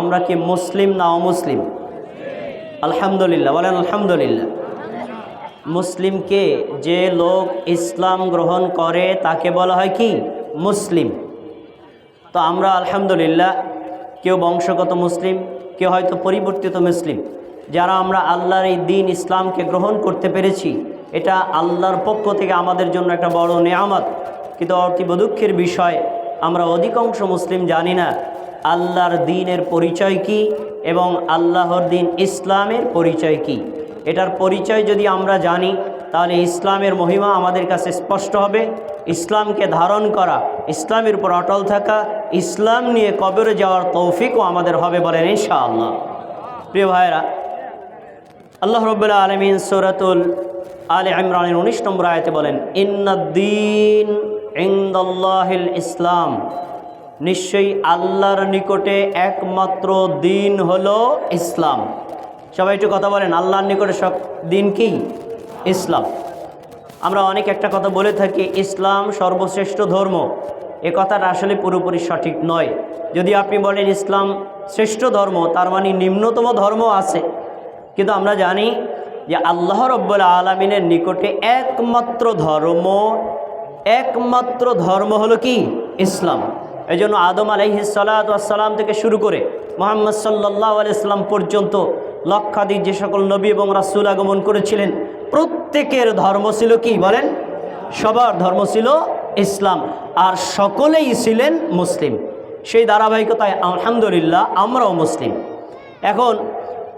আমরা কি মুসলিম না অমুসলিম? আলহামদুলিল্লাহ, বলেন আলহামদুলিল্লাহ। মুসলিমকে যে লোক ইসলাম গ্রহণ করে, তাকে বলা হয় কি? মুসলিম। তো আমরা আলহামদুলিল্লাহ, কেউ বংশগত মুসলিম, কেউ হয়তো পরিবর্তিত মুসলিম। যারা আমরা আল্লাহর এই দিন ইসলামকে গ্রহণ করতে পেরেছি, এটা আল্লাহর পক্ষ থেকে আমাদের জন্য একটা বড় নেয়ামত। কিন্তু অতীব দুঃখের বিষয়, আমরা অধিকাংশ মুসলিম জানি না। আল্লাহর দিনের পরিচয় কি এবং আল্লাহর দিন ইসলামের পরিচয় কি? এটার পরিচয় যদি আমরা জানি, তাহলে ইসলামের মহিমা আমাদের কাছে স্পষ্ট হবে। ইসলামকে ধারণ করা, ইসলামের উপর অটল থাকা, ইসলাম নিয়ে কবরে যাওয়ার তৌফিকও আমাদের হবে বলেন ইনশাআল্লাহ। প্রিয় ভাইরা আল্লাহ রব্বুল্লাহ আলমিন সৌরাতুল আলে ইমরানের উনিশ নম্বর আয়তে বলেন, ইন্নাদ্দিন ইন্দাল্লাহিল ইসলাম। নিশ্চয়ই আল্লাহর নিকটে একমাত্র দিন হলো ইসলাম। সবাই একটু কথা বলেন, আল্লাহর নিকটে সব দিন কি? ইসলাম। আমরা অনেক একটা কথা বলে থাকি, ইসলাম সর্বশ্রেষ্ঠ ধর্ম। এ কথাটা আসলে পুরোপুরি সঠিক নয়। যদি আপনি বলেন ইসলাম শ্রেষ্ঠ ধর্ম, তার মানে নিম্নতম ধর্ম আছে। কিন্তু আমরা জানি যে আল্লাহ রব্বুল আলমিনের নিকটে একমাত্র ধর্ম একমাত্র ধর্ম হলো কি? ইসলাম। এই জন্য আদম আলহি সালাতাম থেকে শুরু করে মোহাম্মদ সাল্লাহ আলাইসলাম পর্যন্ত লক্ষাধিক যে সকল নবী এবং রাসুল আগমন করেছিলেন, প্রত্যেকের ধর্ম ছিল কি বলেন? সবার ধর্ম ছিল ইসলাম, আর সকলেই ছিলেন মুসলিম। সেই ধারাবাহিকতায় আলহামদুলিল্লাহ আমরাও মুসলিম। এখন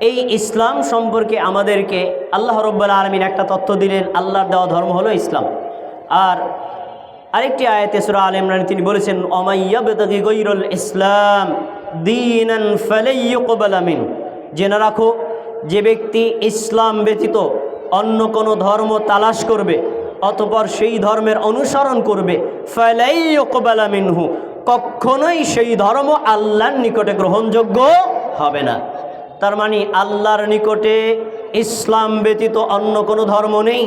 এই ইসলাম সম্পর্কে আমাদেরকে আল্লাহ রব্বুল আলমিন একটা তথ্য দিলেন, আল্লাহর দেওয়া ধর্ম হলো ইসলাম। আর আরেকটি আয়াতে সুরা আল ইমরান তিনি বলেছেন গৈরুল ইসলাম ফালাইয়ুকবালামিন জেনে রাখো, যে ব্যক্তি ইসলাম ব্যতীত অন্য কোনো ধর্ম তালাশ করবে অতপর সেই ধর্মের অনুসরণ করবে ফালাইয়ুকবালামিনহু কখনোই সেই ধর্ম আল্লাহর নিকটে গ্রহণযোগ্য হবে না। তার মানে আল্লাহর নিকটে ইসলাম ব্যতীত অন্য কোনো ধর্ম নেই।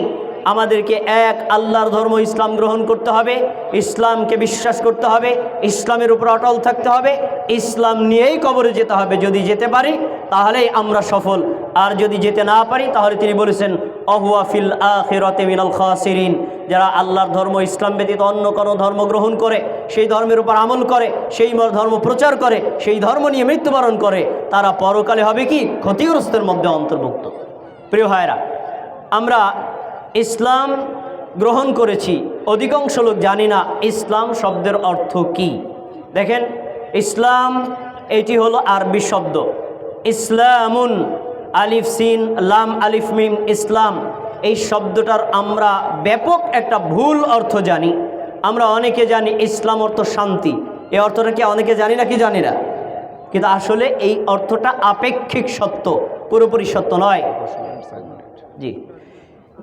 আমাদেরকে এক আল্লাহর ধর্ম ইসলাম গ্রহণ করতে হবে, ইসলামকে বিশ্বাস করতে হবে, ইসলামের উপর অটল থাকতে হবে, ইসলাম নিয়েই কবরে যেতে হবে। যদি যেতে পারি, তাহলেই আমরা সফল। আর যদি যেতে না পারি, তাহলে তিনি বলেছেন অহুয়াফিল আখিরতে মিনাল খাসিরিন। যারা আল্লাহর ধর্ম ইসলাম ব্যতীত অন্য কোনো ধর্ম গ্রহণ করে, সেই ধর্মের উপর আমল করে, সেই ধর্ম প্রচার করে, সেই ধর্ম নিয়ে মৃত্যুবরণ করে, তারা পরকালে হবে কি? ক্ষতিগ্রস্তের মধ্যে অন্তর্ভুক্ত। প্রিয় ভাইরা আমরা ইসলাম গ্রহণ করেছি। অধিকাংশ লোক জানি না ইসলাম শব্দের অর্থ কি। দেখেন, ইসলাম এটি হলো আরবি শব্দ। ইসলামুন, আলিফ, সিন, লাম, আলিফ, মিম, ইসলাম। এই শব্দটার আমরা ব্যাপক একটা ভুল অর্থ জানি। আমরা অনেকে জানি ইসলাম অর্থ শান্তি। এই অর্থটা কি অনেকে জানি না কি জানি না? কিন্তু আসলে এই অর্থটা আপেক্ষিক সত্য, পুরোপুরি সত্য নয়। জি।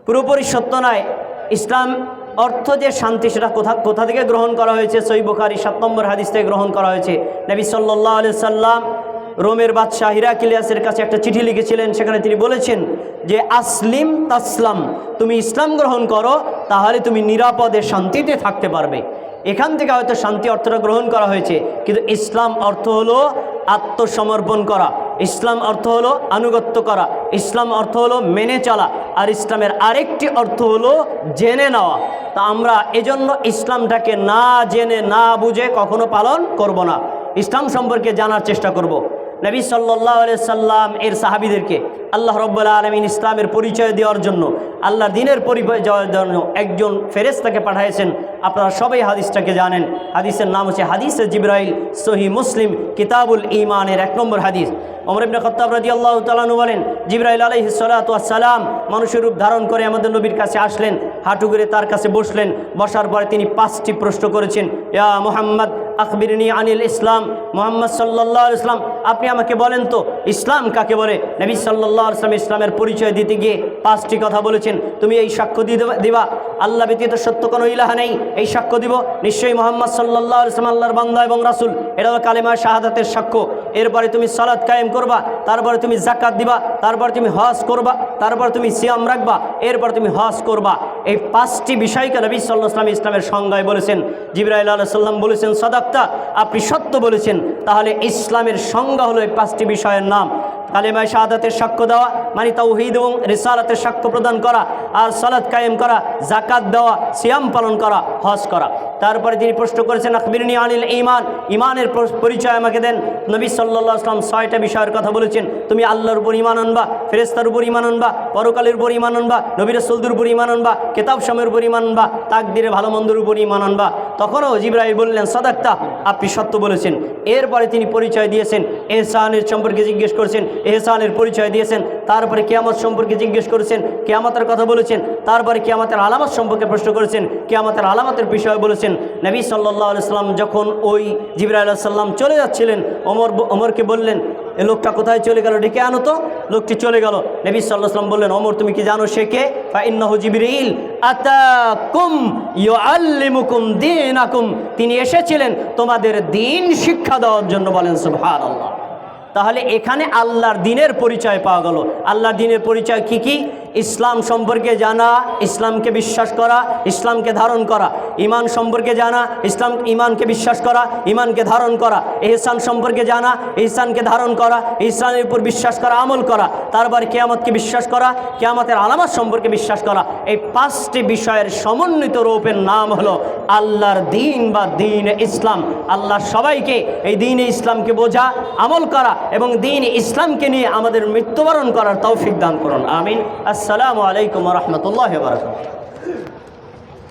পুরোপুরি সত্য নয়। ইসলাম অর্থ যে শান্তি সেটা কোথা কোথা থেকে গ্রহণ করা হয়েছে? সই বুখারি সাত নম্বর হাদিস থেকে গ্রহণ করা হয়েছে। নবী সাল্লাহ সাল্লাম রোমের বাদশাহ হিরাকিলিয়াসের কাছে একটা চিঠি লিখেছিলেন। সেখানে তিনি বলেছেন যে, আসলিম তাসলাম, তুমি ইসলাম গ্রহণ করো, তাহলে তুমি নিরাপদে শান্তিতে থাকতে পারবে। এখান থেকে হয়তো শান্তি অর্থটা গ্রহণ করা হয়েছে, কিন্তু ইসলাম অর্থ হলো আত্মসমর্পণ করা। ইসলাম অর্থ হলো আনুগত্য করা। ইসলাম অর্থ হলো মেনে চলা। আর ইসলামের আরেকটি অর্থ হলো জেনে নেওয়া। তা আমরা এজন্য ইসলামটাকে না জেনে না বুঝে কখনো পালন করব না। ইসলাম সম্পর্কে জানার চেষ্টা করব। নবী সাল্লাহ সাল্লাম, এর সাহাবিদেরকে আল্লাহ রব্বুল্লা আলমিন ইসলামের পরিচয় দেওয়ার জন্য আল্লাহ দিনের পরিচয় দেওয়ার জন্য একজন ফেরেস্তাকে পাঠাইছেন। আপনারা সবাই হাদিসটাকে জানেন। হাদিসের নাম হচ্ছে হাদিসে জিব্রাইল সহি মুসলিম, কিতাবুল ইমানের এক নম্বর হাদিস। অমর ইবনে খত্তাব রাজি আল্লাহ তালানু বলেন, জিব্রাইল আলহি সালাম মানুষের রূপ ধারণ করে আমাদের নবীর কাছে আসলেন, হাঁটু করে তার কাছে বসলেন, বসার পরে তিনি পাঁচটি প্রশ্ন করেছেন, ইয়া মোহাম্মদ আকবিরনি আনিল ইসলাম মোহাম্মদ সাল্লাহ ইসলাম আপনি আমাকে বলেন তো, ইসলাম কাকে বলে? নবী সাল্লাহ ইসলাম ইসলামের পরিচয় দিতে গিয়ে পাঁচটি কথা বলেছেন। তুমি এই সাক্ষ্য দিয়ে দিবা? আল্লাহ ব্যতীত সত্য কোনো ইলাহা নেই। এই সাক্ষ্য দিব। নিশ্চয়ই মোহাম্মদ সাল্লাহ ইসলাম আল্লাহর বান্দা এবং রাসুল। এটা হলো কালেমা শাহাদাতের সাক্ষ্য। এরপরে তুমি সালাদ কায়েম করবা, তারপরে তুমি জাকাত দিবা, তারপর তুমি হজ করবা, তারপর তুমি সিয়াম রাখবা, এরপর তুমি হজ করবা। এই পাঁচটি বিষয়কে নবী সাল্লাহ ইসলাম ইসলামের সংজ্ঞায় বলেছেন, জিবরাইল আল্লাহ সাল্লাম বলেছেন, সদাক্তা, আপনি সত্য বলেছেন, তাহলে ইসলামের সংজ্ঞা হলো এই পাঁচটি বিষয়ের নাম। কালেমায় শাহাদাতের সাক্ষ্য দেওয়া মানে তাওহিদ এবং রিসালাতের সাক্ষ্য প্রদান করা, আর সালাদ কায়েম করা জাকাত দেওয়া, সিয়াম পালন করা, হজ করা। তারপরে তিনি প্রশ্ন করেছেন, আকবিরনি আনিল ইমান ইমানের পরিচয় আমাকে দেন। নবী সাল্লাহ আসলাম ছয়টা বিষয়ের কথা বলেছেন। তুমি আল্লাহর উপর ইমান আনবা ফেরেস্তার উপর ইমান আনবা, পরকালের উপর ইমান আনবা নবীর সলদুর উপর ইমান আনবা, কেতাব সময়ের উপর ইমান আনবা, তাকদিরে ভালো মন্দর উপর ইমান আনবা। তখনও জিব্রাহিল বললেন, সদাক্তা, আপনি সত্য বলেছেন। এরপরে তিনি পরিচয় দিয়েছেন, এহসানের সম্পর্কে জিজ্ঞেস করেছেন, এহসানের পরিচয় দিয়েছেন, তারপরে কেয়ামত সম্পর্কে জিজ্ঞেস করেছেন, কেয়ামতের কথা বলেছেন, তারপরে কেয়ামতের আলামত সম্পর্কে প্রশ্ন করেছেন, কেয়ামতের আলামতের বিষয় বলেছেন। নবী সাল্লাহ সাল্লাম যখন ওই জিবরা সাল্লাম চলে যাচ্ছিলেন অমর অমরকে বললেন, এ লোকটা কোথায় চলে গেল? ডেকে আনো তো। লোকটি চলে গেল। নবী সাল্লাহ সাল্লাম বললেন অমর তুমি কি জানো সে কে? ফাইন্নাহু আতাকুম তিনি এসেছিলেন তোমাদের দিন শিক্ষা দেওয়ার জন্য বলেন, সুবহানাল্লাহ। তাহলে এখানে আল্লাহর দিনের পরিচয় পাওয়া গেল। আল্লাহর দিনের পরিচয় কি কি? ইসলাম সম্পর্কে জানা, ইসলামকে বিশ্বাস করা, ইসলামকে ধারণ করা। ইমান সম্পর্কে জানা, ইসলাম ইমানকে বিশ্বাস করা ইমানকে ধারণ করা। এহসান সম্পর্কে জানা ইহসানকে ধারণ করা ইসলামের উপর বিশ্বাস করা, আমল করা। তারপর কেয়ামতকে বিশ্বাস করা, কেয়ামতের আলামত সম্পর্কে বিশ্বাস করা। এই পাঁচটি বিষয়ের সমন্বিত রূপের নাম হলো আল্লাহর দিন বা দিন ইসলাম। আল্লাহ সবাইকে এই দিন ইসলামকে বোঝা, আমল করা এবং দিন ইসলামকে নিয়ে আমাদের মৃত্যুবরণ করার তৌফিক দান করুন। আমিন। আসসালামু আলাইকুম রহমতুল্লাহ বারকাত